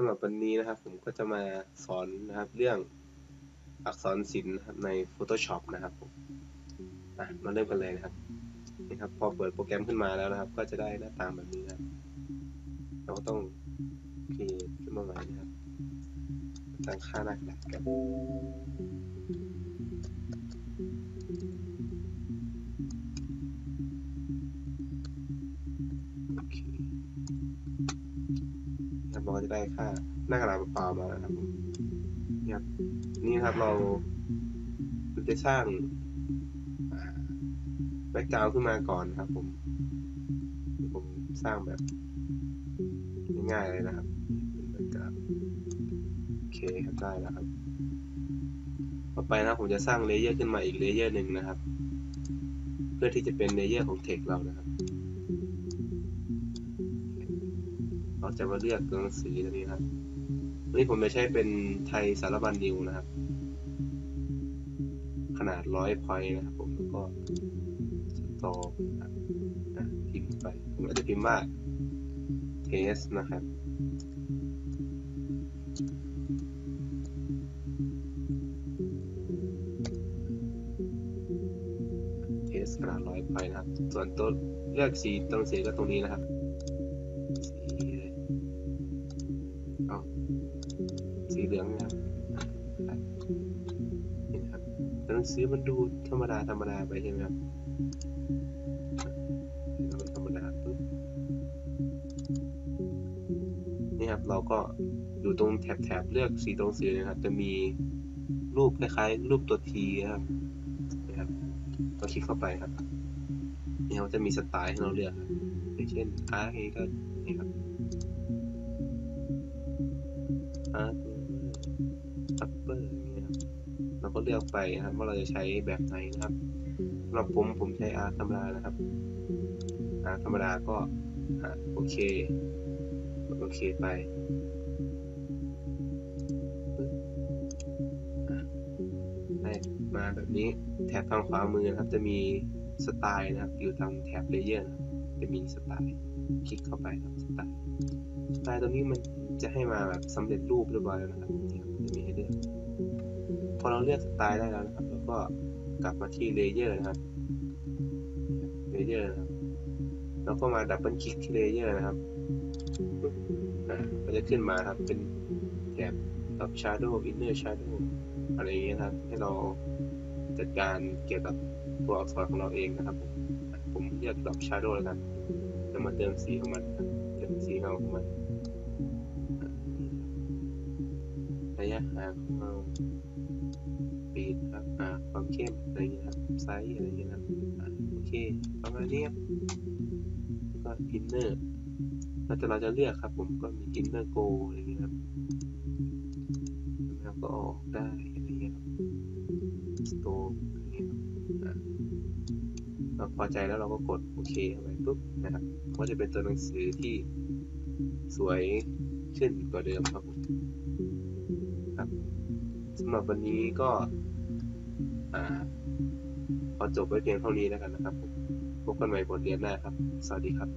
สำหรับวันนี้นะครับ ผมก็จะมาสอนนะครับเรื่องอักษรศิลป์นะครับใน Photoshop นะครับผมอะมาเริ่มกันเลยนะครับนี่ครับ พอเปิดโปรแกรมขึ้นมาแล้วนะครับ ก็จะได้หน้าตาแบบนี้นะครับเราก็ต้องครีเอทขึ้นมาใหม่นะครับตั้งค่าหน้ากระดาษกันโอเค ครับเราก็จะได้ค่าหน้ากระดาษเปล่ามานะครับผมนี่ครับนี่ครับเราจะสร้างแบ็กกราวขึ้นมาก่อนครับ ผมผมสร้างแบบง่ายๆเลยนะครับเป็นแบ็กกราวโอเคครับได้แล้วครับ ต่อไปนะผมจะสร้างเลเยอร์ขึ้นมาอีกเลเยอร์หนึ่งนะครับ เพื่อที่จะเป็นเลเยอร์ของเทคเรานะครับ เราจะมาเลือกตัวหนังสือตัวนี้ครับวันนี้ผมจะใช้เป็นไทยสารบัญนิวนะครับ ขนาดร้อยพอยนะครับ ผมแล้วก็สตอพิมพ์ไป ผมอาจจะพิมพ์ว่าเทสนะครับเทสขนาดร้อยพอยนะครับ ส่วนตัวเลือกสีตัวหนังสือก็ตรงนี้นะครับ หลืองนะครับนี่ครับตัวหนังสือมันดูธรรมดาธรรมดาไปใช่ไหมครับธรรมดาปุ๊บนี่ครับเราก็อยู่ตรงแถบแถบเลือกสีตรงสีนะครับ จะมีรูปคล้ายๆรูปตัวทีนะครับนะครับก็คลิกเข้าไปครับนี่เขาจะมีสไตล์ให้เราเลือกครับอย่างเช่นอาร์เก็นี่ครับอาร์อั เราก็เลือกไปนะครับ ว่าเราจะใช้แบบไหนนะครับสำหรับผมผมใช้อาร์ธรรมดานะครับอาร์ธรรมดาก็โอเคโอเคไปได้มาแบบนี้แถบทางขวามือนะครับ จะมีสไตล์นะครับ อยู่ทางแถบเลเยอร์จะมีสไตล์คลิกเข้าไปครับสไตล์สไตล์ตัวนี้มันจะให้มาแบบสำเร็จรูปเรียบร้อยแล้วนะครับจะมีให้เลือก พอเราเลือกสไตล์ได้แล้วนะครับ แล้วก็กลับมาที่เลเยอร์นะครับเลเยอร์นะครับแล้วก็มาดับเบิลคลิกที่เลเยอร์นะครับอ่าก็จะขึ้นมาครับ เป็นแถบ top shadow inner shadow อะไรอย่างเงี้ยครับ ให้เราจัดการเกี่ยวกับตัวอักษรของเราเองนะครับ ผมผมเลือก drop shadow แล้วกันจะมาเติมสีของมันเติมสีเงาของมันระยะห่างของเรา เข้มอะไรเงี้ยครับไซส์อะไรเงี้ยครับโอเคประมาณนี้ครับแล้วก็ inner แล้วแต่เราจะเลือกครับ ผมก็มี inner go อะไรอย่างเงี้ยครับแล้วก็ออกได้อะไรเงี้ยครับ store อะไรเงี้ยครับเราพอใจแล้วเราก็กดโอเคเข้าไปปุ๊บนะครับก็จะเป็นตัวหนังสือที่สวยขึ้นกว่าเดิมครับผมครับสำหรับวันนี้ก็ อ่าพอจบไว้เพียงเท่านี้แล้วกันนะครับผมพบกันใหม่บทเรียนหน้าครับ สวัสดีครับ